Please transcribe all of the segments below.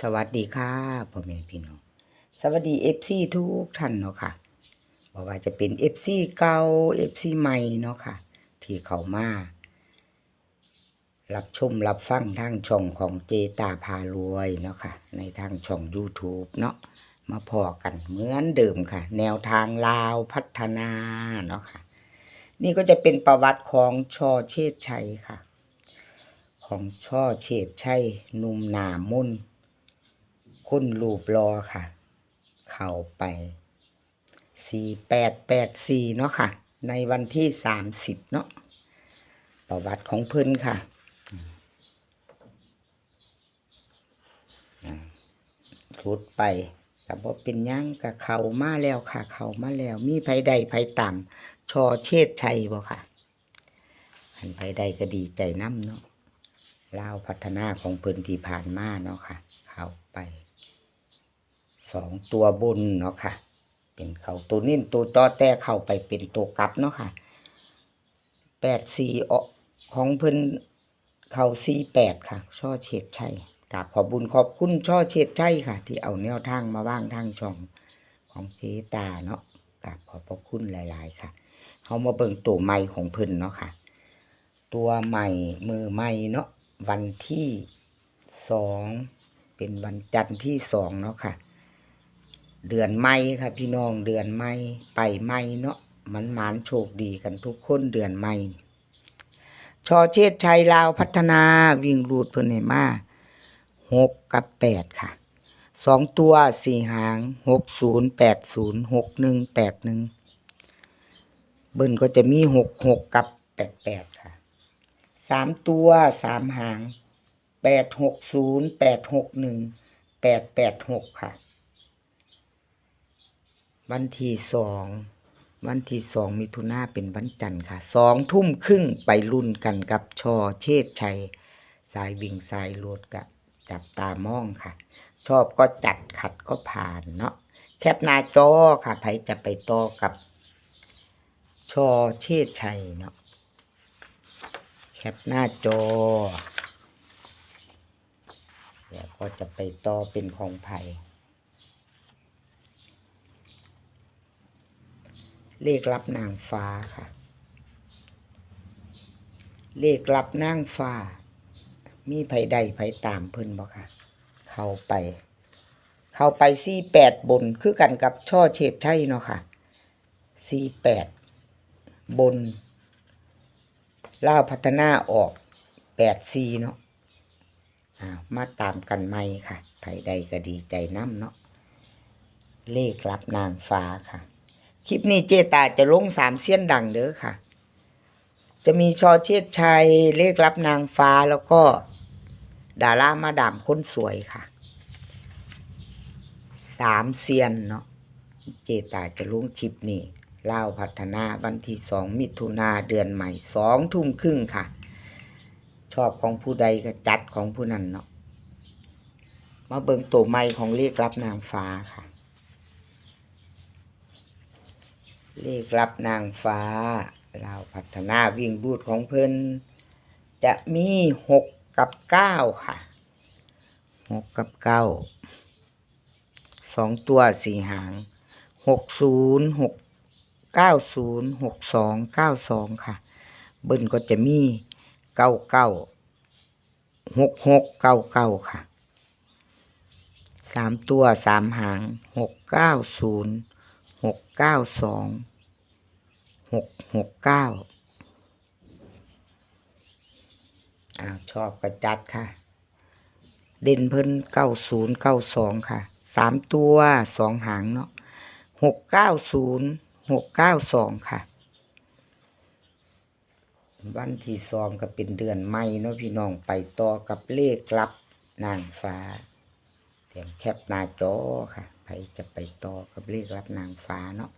สวัสดีค่ะพ่อแม่พี่น้องสวัสดีเอฟซีทุกท่านเนาะค่ะบอกว่าจะเป็นเอฟซีเก่าเอฟซีใหม่เนาะค่ะ ที่เขามารับชมรับฟังทางช่องของเจตาพารวยเนาะค่ะ ในทางช่อง YouTube เนาะมาพอกันเหมือนเดิมค่ะ แนวทางลาวพัฒนาเนาะค่ะ นี่ก็จะเป็นประวัติของช่อเชษชัยค่ะ ของช่อเฉดชัยนุ่มหนามุ่น คุณรูปรอค่ะ เข้าไปสี่แปดแปดสี่เนาะค่ะ ในวันที่สามสิบเนาะประวัติของเพิ่นค่ะรุดไปแต่บ่เป็นหยังกับเขามาแล้วค่ะ เขามาแล้ว มีไผใดไผต่ำชอเชษชัยบ่ค่ะอันไผใดก็ดีใจน้ำเนาะเล่าพัฒนาของเพิ่นที่ผ่านมาเนาะค่ะ เข้าไป สองตัวบนเนาะค่ะ เป็นเขาตัวนิ่นตัวจอแต่เข้าไปเป็นตัวกลับเนาะค่ะแปดสี่ออกของเพิ่นเขาสี่แปดค่ะ ช่อเฉดชัยกราบขอบบุญขอบคุณช่อเฉดชัยค่ะ ที่เอาแนวทางมาว่างทางช่องของเจตาเนาะกราบขอบพระคุณหลาย ๆ ค่ะ เขามาเบิ่งตัวใหม่ของเพิ่นเนาะค่ะ ตัวใหม่มือใหม่เนาะวันที่สองเป็นวันจันทร์ที่สองเนาะค่ะ เดือนไม่ค่ะพี่น้องเดือนไม่ไปไม่เนาะมันหมานโชคดีกันทุกคนเดือนไม่ชอเชษชัยลาวพัฒนาวิ่งรูดเพิ่อนให้มาหกกับแปดค่ะสองตัวสี่หางหกศูนย์แปดศูนย์หกหนึ่งแปดหนึ่งเบิ้ลก็จะมีหกหกกับแปดแปดค่ะสามตัวสามหางแปดหกศูนย์แปดหกหนึ่งแปดแปดหกค่ะ วันที่สองวันที่สองมิถุนาเป็นวันจันทร์ค่ะสองทุ่มครึ่งไปรุ่นกันกับชอเชษชัย สายวิ่งสายโลดกับจับตามองค่ะ ชอบก็จัดขัดก็ผ่านเนาะแคปหน้าจอค่ะใครจะไปต่อกับ ชอเชษชัยเนาะแคปหน้าจอเดี๋ยวก็จะไปต่อเป็นของไผ่ เลขรับนางฟ้าค่ะ เลขรับนางฟ้า มีไผใดไผตามเพิ่นบ่ค่ะ เข้าไป เข้าไปสี่แปดบนคือกันกับช่อเฉดใช่เนาะค่ะสี่แปดบนล่าพัฒนาออกแปดซีเนาะอ่ามาตามกันไหมค่ะไผใดก็ดีใจน้ำเนาะเลขรับนางฟ้าค่ะ คลิปนี้เจตาจะลงสามเสี้ยนดังเด้อค่ะ จะมีชอเชษชัยเลขรับนางฟ้าแล้วก็ ดารามาดามคนสวยค่ะ สามเซียนเนาะ เจตาจะลงคลิปนี้เล่าพัฒนาวันที่สองมิถุนาเดือนใหม่สองทุ่มครึ่งค่ะ ชอบของผู้ใดก็จัดของผู้นั้นเนาะ มาเบิ่งตัวใหม่ของเลขรับนางฟ้าค่ะ เลขรับนางฟ้าลาวพัฒนาวิ่งบูดของเพิ่นจะมีหกกับเก้าค่ะหกกับเก้าสองตัวสี่หางหกศูนย์หกเก้าศูนย์หกสองเก้าสองค่ะ เบิ้ลก็จะมีเก้าเก้าหกหกเก้าเก้าค่ะสามตัวสามหางหกเก้าศูนย์หกเก้าสอง หกหกเก้าอ้าวชอบกระจัดค่ะ เด่นเพิ่นเก้าศูนย์เก้าสองค่ะสามตัวสองหางเนาะหกเก้าศูนย์หกเก้าสองค่ะ วันที่สองก็เป็นเดือนไม่เนาะพี่น้องไปต่อกับเลขลับนางฟ้าเตรียมแคปหน้าจอค่ะใครจะไปต่อกับเลขลับนางฟ้าเนาะ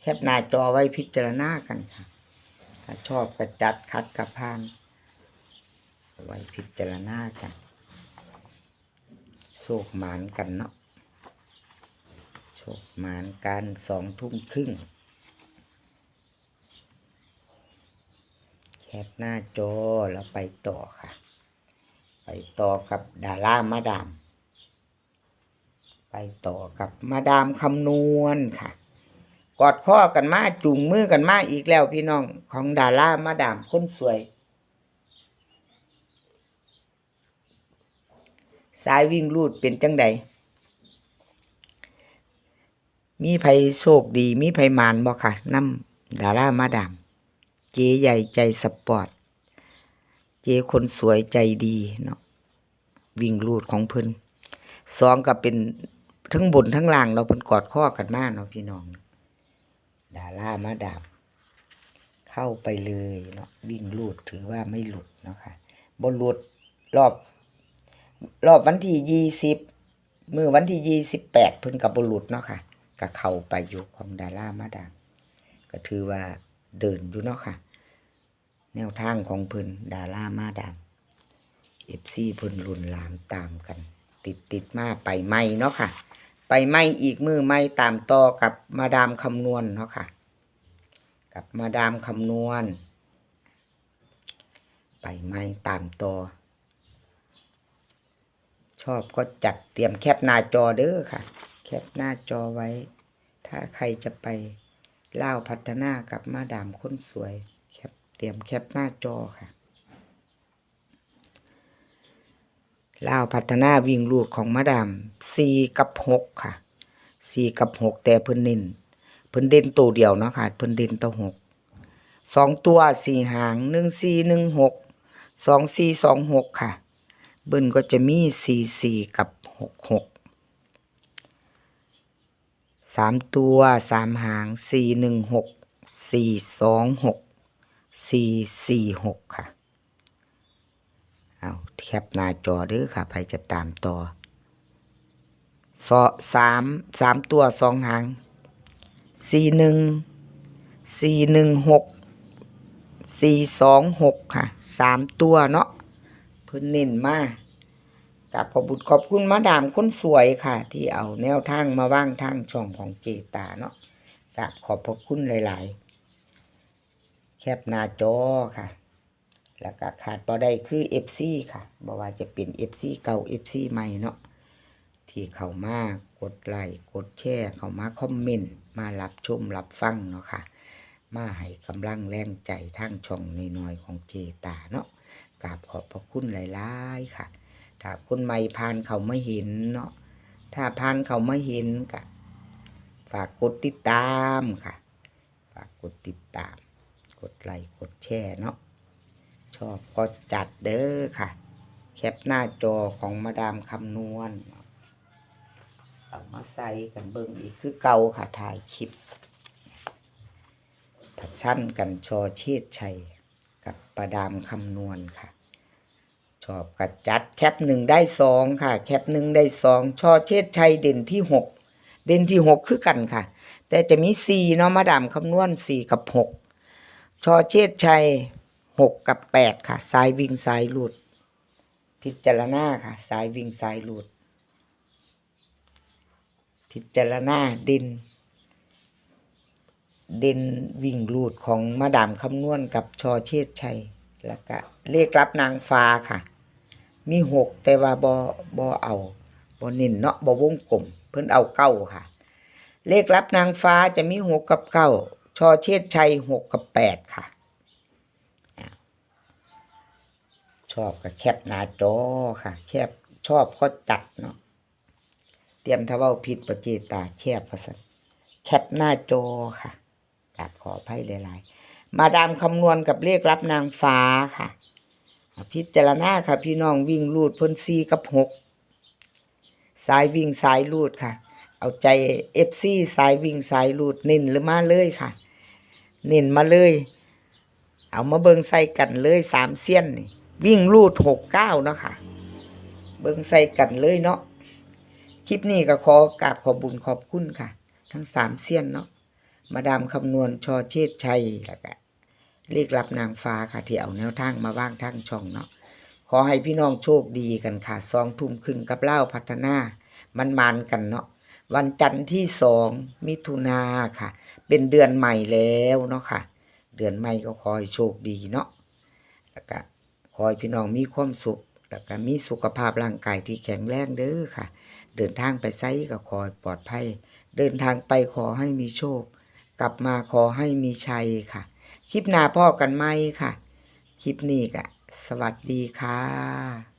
แคปหน้าจอไว้พิจารณากันค่ะถ้าชอบกระจัดคัดกระพาน ไว้พิจารณากันโชคหมานกันเนาะโชคหมานกันสองทุ่มครึ่งแคปหน้าจอแล้วไปต่อค่ะ ไปต่อกับดารามาดาม ไปต่อกับมาดามคำนวณค่ะ กอดข้อกันมาจุงมือกันมาอีกแล้วพี่น้องของดารามาดามคนสวย สายวิ่งรูดเป็นจังใดมีไผโชคดี มีไผมานบ่ค่ะนำดารามาดาม เจ๊ใหญ่ใจสปอร์ต เจ๊คนสวยใจดีเนาะวิ่งรูดของเพิ่นสองก็เป็นทั้งบนทั้งล่างเราเพิ่นกอดข้อกันมาเนาะพี่น้อง ดารามาดามเข้าไปเลยเนาะวิ่งรูดถือว่าไม่หลุดเนาะค่ะบนหลุดรอบ รอบวันที่ยี่สิบมือวันที่ยี่สิบแปดเพิ่นกับบหลุดเนาะค่ะก็เข้าไปอยู่ของดารามาดามก็ถือว่าเดินอยู่เนาะค่ะ แนวทางของเพิ่นดารามาดามเอฟซีเพิ่นรุนลามตามกัน ติดติดมาไปไม่เนาะค่ะ ไปไม่อีกมือไม่ตามต่อกับมาดามคำนวณเนาะค่ะ กับมาดามคำนวณ ไปไม่ตามต่อชอบก็จัดเตรียมแคปหน้าจอเด้อค่ะ แคปหน้าจอไว้ ถ้าใครจะไปเล่าพัฒนากับมาดามคนสวย แคปเตรียมแคปหน้าจอค่ะเลาวพัฒนาวิ่งลูดของมาดามสี่กับหกค่ะสี่กับหกแต่เพิ่นเน้นเพิ่นเด่นตัวเดียวเนาะค่ะ เพิ่นเด่นตัวหกสองตัวสี่หางหนึ่งสี่หนึ่งหกสองสี่สองหกค่ะ เบิ้ลก็จะมีสี่สี่กับหกหกสามตัวสามหางสี่หนึ่งหกสี่สองหกสี่สี่หกค่ะ เอาแคปหน้าจอเด้อค่ะใครจะตามต่อสอสามสามตัวสองหางสี่หนึ่งสี่หนึ่งหกสี่สองหกค่ะสามตัวเนาะเพิ่นเน้นมากกับขอบุตรขอบคุณมาดามคนสวยค่ะ ที่เอาแนวทางมาว่างทางช่องของเจตาเนาะกับขอบพระคุณหลาย ๆ แคปหน้าจอค่ะ แล้วก็ขาดบ่ได้คือ FC ค่ะบ่ว่าจะเป็น FC เก่า FC ใหม่เนาะที่เข้ามากดไลค์กดแชร์เข้ามาคอมเมนต์มารับชมรับฟังเนาะค่ะมาให้กำลังแรงใจทางช่องน้อยๆของเจตาเนาะกราบขอบพระคุณหลายๆค่ะ ถ้าคนใหม่ผ่านเขาไม่เห็นเนาะถ้าผ่านเขาไม่เห็นก็ฝากกดติดตามค่ะ ฝากกดติดตาม กดไลค์กดแชร์เนาะ อบก็จัดเด้อค่ะ แคปหน้าจอของมาดามคำนวณเอามาใส่กันเบิ่งอีกคือเก่าค่ะถ่ายคลิปผัดชั้นกันชอเชษชัยกับประดามคำนวณค่ะ ชอบกัดจัดแคปหนึ่งได้สองค่ะ แคปหนึ่งได้สองชอเชษชัยเด่นที่หกเด่นที่หกคือกันค่ะ แต่จะมีสี่เนาะมาดามคำนวณสี่กับหกชอเชษชัย หกกับแปดค่ะ สายวิ่งสายหลุด พิจารณาค่ะ สายวิ่งสายหลุด พิจารณาเด่นเด่นวิ่งลูดของมาดามคำนวณกับชอเชษชัย แล้วก็เลขรับนางฟ้าค่ะ มีหกแต่ว่าบอบอเอาบอเน้นเนาะบอวงกลมเพิ่นเอาเก้าค่ะ เลขรับนางฟ้าจะมีหกกับเก้าชอเชษชัยหกกับแปดค่ะ ชอบก็แคปหน้าจอค่ะ แคบชอบก็จัดเนาะเตรียมทาว่าผิดประเจตาแคบภาษาแคปหน้าจอค่ะกราบขออภัยหลายๆ มาดามคำนวณกับเลขรับนางฟ้าค่ะ พิจารณาค่ะ พี่น้องวิ่งลูดพ่นซีกับหกสายวิ่งสายลูดค่ะ เอาใจเอฟซีสายวิ่งสายลูดเน้นหรือมาเลยค่ะ เน้นมาเลย เอามาเบิงใส่กันเลยสามเสี้ยนนี่ วิ่งลูดหกเก้าเนาะค่ะ เบิงใส่กันเลยเนาะคลิปนี้ก็ขอกราบขอบุญขอบคุณค่ะ ทั้งสามเสี้ยนเนาะมาดามคำนวณชอเชษชัยแล้วก็เลขรับนางฟ้าค่ะที่เอาแนวทางมาว่างทางช่องเนาะขอให้พี่น้องโชคดีกันค่ะสองทุ่มครึ่งกับเล่าพัฒนามันมานกันเนาะวันจันทร์ที่สองมิถุนาค่ะ เป็นเดือนใหม่แล้วเนาะค่ะ เดือนใหม่ก็ขอให้โชคดีเนาะแล้วก็ ให้พี่น้องมีความสุขแล้วก็มีสุขภาพร่างกายที่แข็งแรงเด้อค่ะ เดินทางไปไซก็ขอให้ปลอดภัย เดินทางไปขอให้มีโชค กลับมาขอให้มีชัยค่ะ คลิปหน้าพ่อกันไหมค่ะ คลิปนี้ก็สวัสดีค่ะ